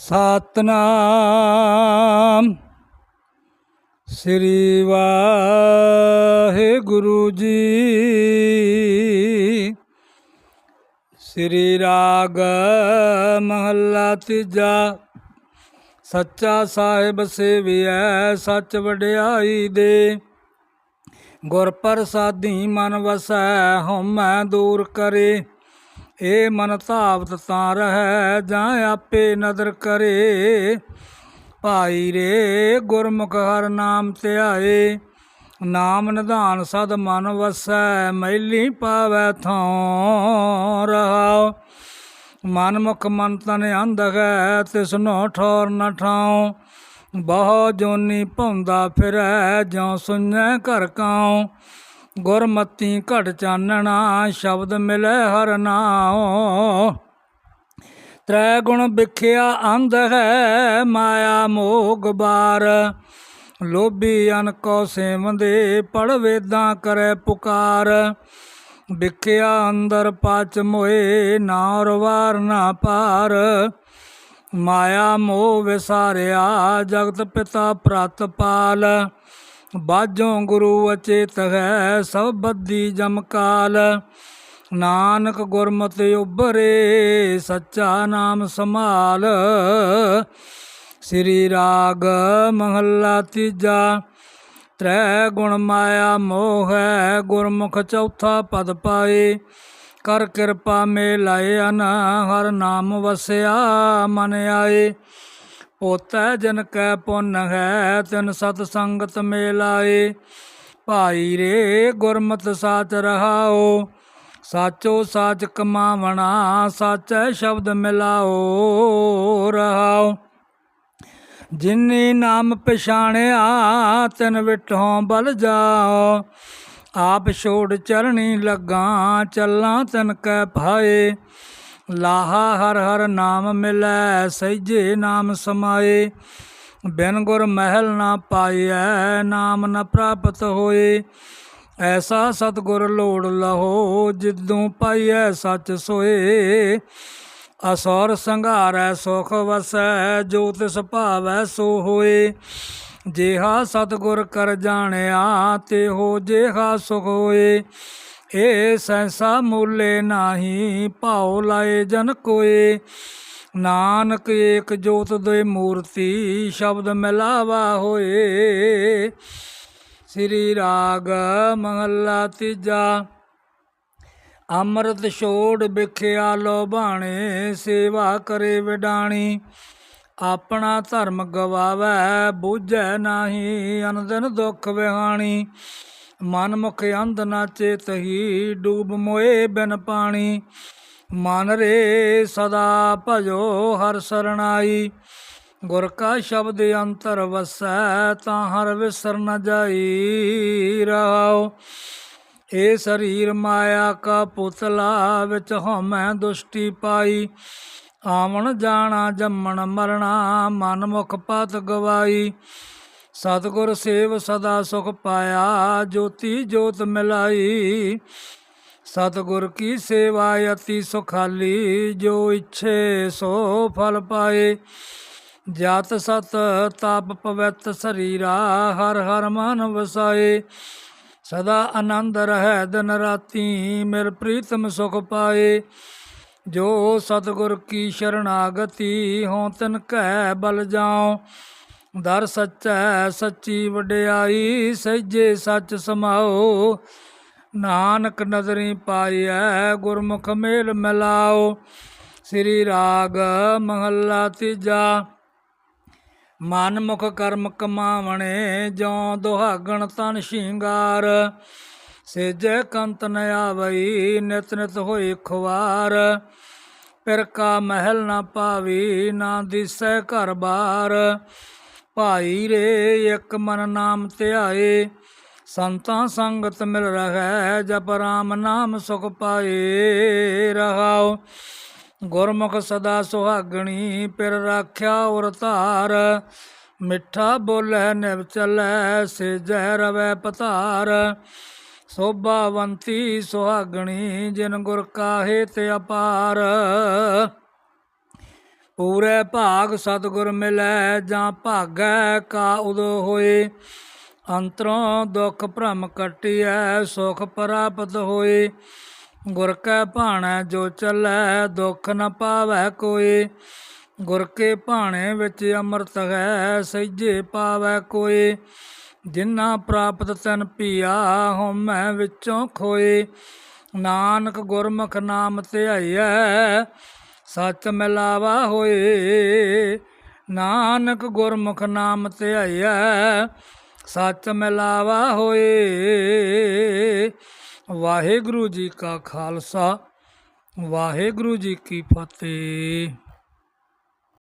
ਸਤਨਾਮ। ਸ੍ਰੀ ਵਾਹਿਗੁਰੂ ਜੀ। ਸ੍ਰੀ ਰਾਗ ਮਹੱਲਾ ਤੀਜਾ। ਸੱਚਾ ਸਾਹਿਬ ਸੇਵੀਐ ਸੱਚ ਵਡਿਆਈ ਦੇ। ਗੁਰ ਪ੍ਰਸਾਦੀ ਮਨ ਵਸੈ ਹਉਮੈ ਦੂਰ ਕਰੇ। ਏ ਮਨ ਧਾਵਤ ਤਾਂ ਰਹੈ ਜਾਂ ਆਪੇ ਨਦਰ ਕਰੇ। ਭਾਈ ਰੇ, ਗੁਰਮੁਖ ਹਰ ਨਾਮ ਧਿਆਏ। ਨਾਮ ਨਿਧਾਨ ਸਦ ਮਨ ਵਸੈ ਮੈਲੀ ਪਾਵੈ ਥੋਂ ਰਹਾਉ। ਮਨ ਮੁਖ ਮਨ ਤਨ ਅੰਧ ਹੈ, ਤਿਸਨੋ ਠੌਰ ਨ ਠਾਉ। ਬਹੁ ਜੋਨੀ ਭੌਂਦਾ ਫਿਰੈ, ਜਿਉ ਸੁਣੈ ਘਰ ਕਾਉ। ਗੁਰਮਤੀ ਘਟ ਚਾਨਣਾ, ਸ਼ਬਦ ਮਿਲੈ ਹਰ ਨਾਉ। ਤ੍ਰੈ ਗੁਣ ਵਿਖਿਆ ਅੰਧ ਹੈ, ਮਾਇਆ ਮੋਹ ਗਬਾਰ ਲੋਭੀ ਅਨ ਕੋ ਸੇਵੰਦੇ, ਪੜ ਵੇਦਾਂ ਕਰੈ ਪੁਕਾਰ। ਵਿਖਿਆ ਅੰਦਰ ਪਾਚ ਮੋਏ ਨਾਰ ਵਾਰ ਨਾ ਪਾਰ। ਮਾਇਆ ਮੋਹ ਵਿਸਾਰਿਆ, ਜਗਤ ਪਿਤਾ ਪ੍ਰਤਪਾਲ। ਬਾਝੋਂ ਗੁਰੂ ਅਚੇਤ ਹੈ, ਸਭ ਬੱਦੀ ਜਮਕਾਲ ਨਾਨਕ ਗੁਰਮਤਿ ਉਬਰੇ ਸੱਚਾ ਨਾਮ ਸੰਭਾਲ। ਸ੍ਰੀ ਰਾਗ ਮਹੱਲਾ ਤੀਜਾ, ਤ੍ਰੈ ਗੁਣ ਮਾਇਆ ਮੋਹ ਹੈ, ਗੁਰਮੁਖ ਚੌਥਾ ਪਦ ਪਾਏ। ਕਰ ਕਿਰਪਾ ਮੇ ਲਾਏ ਅਨ, ਹਰ ਨਾਮ ਵਸਿਆ ਮਨ ਆਏ। ਪੋਤੈ ਜਨ ਕੈ ਪੁੰਨ ਹੈ, ਤਿਨ ਸਤ ਸੰਗਤ ਮੇ ਭਾਈ ਰੇ ਗੁਰਮਤ ਸਾਚ ਰਹਾਓ, ਸਾਚੋ ਸਾਚ ਕਮਾਵਣਾ, ਸਾਚੈ ਸ਼ਬਦ ਮਿਲਾਓ, ਰਹਾਓ। ਜਿਨੇ ਨਾਮ ਪਛਾਣਿਆ, ਤਿਨ ਵਿਟੋਂ ਬਲ ਜਾਓ। ਆਪ ਛੋੜ ਚਰਣੀ ਲੱਗਾ, ਚੱਲਾਂ ਤਨ ਕੈ ਭਾਏ। ਲਾਹਾ ਹਰ ਹਰ ਨਾਮ ਮਿਲੈ, ਸਹਿਜੇ ਨਾਮ ਸਮਾਏ। ਬਿਨ ਗੁਰ ਮਹਿਲ ਨਾ ਪਾਈਐ, ਨਾਮ ਨ ਪ੍ਰਾਪਤ ਹੋਏ। ਐਸਾ ਸਤਗੁਰ ਲੋੜ ਲਹੋ, ਜਿੱਦੋਂ ਪਾਈਐ ਸੱਚ ਸੋਏ। ਅਸੌਰ ਸੰਘਾਰੈ ਸੁਖ ਵਸੈ, ਜੋ ਤਿਸ ਭਾਵੈ ਸੋ ਹੋਏ। ਜੇਹਾ ਸਤਗੁਰ ਕਰ ਜਾਣਿਆ, ਤੇ ਹੋ ਜੇਹਾ ਸੁਖ ਹੋਏ। ਏ ਸੈਸਾ ਮੂਲੇ ਨਾਹੀ, ਭਾਉ ਲਾਏ ਜਨ ਕੋਏ। ਨਾਨਕ ਏਕ ਜੋਤ ਦੇ ਮੂਰਤੀ, ਸ਼ਬਦ ਮਿਲਾਵਾ ਹੋਏ। ਸ੍ਰੀ ਰਾਗ ਮਹੱਲਾ ਤੀਜਾ। ਅੰਮ੍ਰਿਤ ਛੋੜ ਵਿਖਿਆ ਲੋਭਾਣੇ ਸੇਵਾ ਕਰੇ ਵਿਡਾਣੀ। ਆਪਣਾ ਧਰਮ ਗਵਾਵੈ, ਬੂਝੈ ਨਾਹੀ, ਅਨੰਦਨ ਦੁਖ ਵਿਹਾਣੀ। ਮਨ ਮੁਖ ਅੰਧ ਨਾ ਚੇਤਹੀ ਡੂਬ ਮੋਏ ਬਿਨ ਪਾਣੀ। ਮਨ ਰੇ ਸਦਾ ਭਜੋ ਹਰ ਸਰਣਾਈ। ਗੁਰ ਕਾ ਸ਼ਬਦ ਅੰਤਰ ਵਸੈ ਤਾਂ ਹਰ ਵਿਸਰ ਨ ਜਾਈ ਰਹਾਓ ਏ ਸਰੀਰ ਮਾਇਆ ਕਾ ਪੁਤਲਾ ਵਿੱਚ ਹਉਮੈ ਦੁਸ਼ਟੀ ਪਾਈ। ਆਵਣ ਜਾਣਾ ਜੰਮਣ ਮਰਣਾ ਮਨ ਮੁਖ ਪਤ ਗਵਾਈ। ਸਤਿਗੁਰ ਸੇਵ ਸਦਾ ਸੁਖ ਪਾਇਆ, ਜੋਤੀ ਜੋਤ ਮਿਲਾਈ। ਸਤਿਗੁਰ ਕੀ ਸੇਵਾ ਅਤੀ ਸੁਖਾਲੀ, ਜੋ ਇੱਛੇ ਸੋ ਫਲ ਪਾਏ। ਜਤ ਸਤ ਤਪ ਪਵਿੱਤ ਸਰੀਰਾ, ਹਰ ਹਰ ਮਨ ਵਸਾਏ। ਸਦਾ ਆਨੰਦ ਰਹਿ ਦਿਨ ਰਾਤੀ, ਮਿਲ ਪ੍ਰੀਤਮ ਸੁਖ ਪਾਏ। ਜੋ ਸਤਿਗੁਰ ਕੀ ਸ਼ਰਨਾਗਤੀ ਹੋਂ ਤਿਨ ਕੈ ਬਲ ਜਾਉ। ਦਰ ਸੱਚੈ ਸੱਚੀ ਵਡਿਆਈ ਸਹਿਜੇ ਸੱਚ ਸਮਾਓ। ਨਾਨਕ ਨਦਰੀ ਪਾਈਐ, ਗੁਰਮੁਖ ਮੇਲ ਮਿਲਾਓ। ਸ੍ਰੀ ਰਾਗ ਮਹੱਲਾ ਤੀਜਾ। ਮਨ ਮੁਖ ਕਰਮ ਕਮਾਵਣੇ, ਜਿਉ ਦੁਹਾਗਣ ਤਨ ਸ਼ਿੰਗਾਰ। ਸੇਜੇ ਕੰਤ ਨ ਆਵਈ, ਨਿਤ ਨਿਤ ਹੋਈ ਖੁਵਾਰ। ਪਿਰ ਕਾ ਮਹਿਲ ਨਾ ਪਾਵੀ, ਨਾ ਦਿਸੈ ਘਰ ਬਾਰ। ਭਾਈ ਰੇ, ਇੱਕ ਮਨ ਨਾਮ ਧਿਆਏ ਸੰਤਾਂ ਸੰਗਤ ਮਿਲ ਰਹੈ, ਜਪ ਰਾਮ ਨਾਮ ਸੁਖ ਪਾਏ। ਰਹਾਓ ਗੁਰਮੁਖ ਸਦਾ ਸੁਹਾਗਣੀ, ਪਿਰ ਰਾਖਿਆ ਔਰ ਧਾਰ। ਮਿੱਠਾ ਬੋਲੇ, ਨਿਵ ਚਲੈ, ਸਿਜੈ ਰਵੈ ਪਤਾਰ। ਸੋਭਾਵੰਤੀ ਸੁਹਾਗਣੀ, ਜਿਨ ਗੁਰ ਕਾਹੇ ਤੇ ਅਪਾਰ। ਪੂਰੇ ਭਾਗ ਸਤਿਗੁਰ ਮਿਲੈ, ਜਾਂ ਭਾਗੈ ਕਾ ਉਦੋ ਹੋਏ। ਅੰਤਰੋਂ ਦੁੱਖ ਭ੍ਰਮ ਕਟਿਐ, ਸੁਖ ਪ੍ਰਾਪਤ ਹੋਏ। ਗੁਰ ਕੈ ਭਾਣੈ, ਜੋ ਚੱਲੈ, ਦੁੱਖ ਨ ਪਾਵੈ ਕੋਈ ਗੁਰ ਕੇ ਭਾਣੇ ਵਿੱਚ ਅੰਮ੍ਰਿਤ ਹੈ, ਸਹਿਜੇ ਪਾਵੈ ਕੋਈ ਜਿਨ੍ਹਾਂ ਪ੍ਰਾਪਤ ਤਨ ਪੀਆ ਹਉਮੈ ਵਿੱਚੋਂ ਖੋਏ। ਨਾਨਕ ਗੁਰਮੁਖ ਨਾਮ ਧਿਆਈਐ ਸੱਚ ਮਿਲਾਵਾ ਹੋਏ। ਨਾਨਕ ਗੁਰਮੁਖ ਨਾਮ ਧਿਆਈਐ ਸੱਚ ਮਿਲਾਵਾ ਹੋਏ। ਵਾਹਿਗੁਰੂ ਜੀ ਕਾ ਖਾਲਸਾ, ਵਾਹਿਗੁਰੂ ਜੀ ਕੀ ਫਤਿਹ।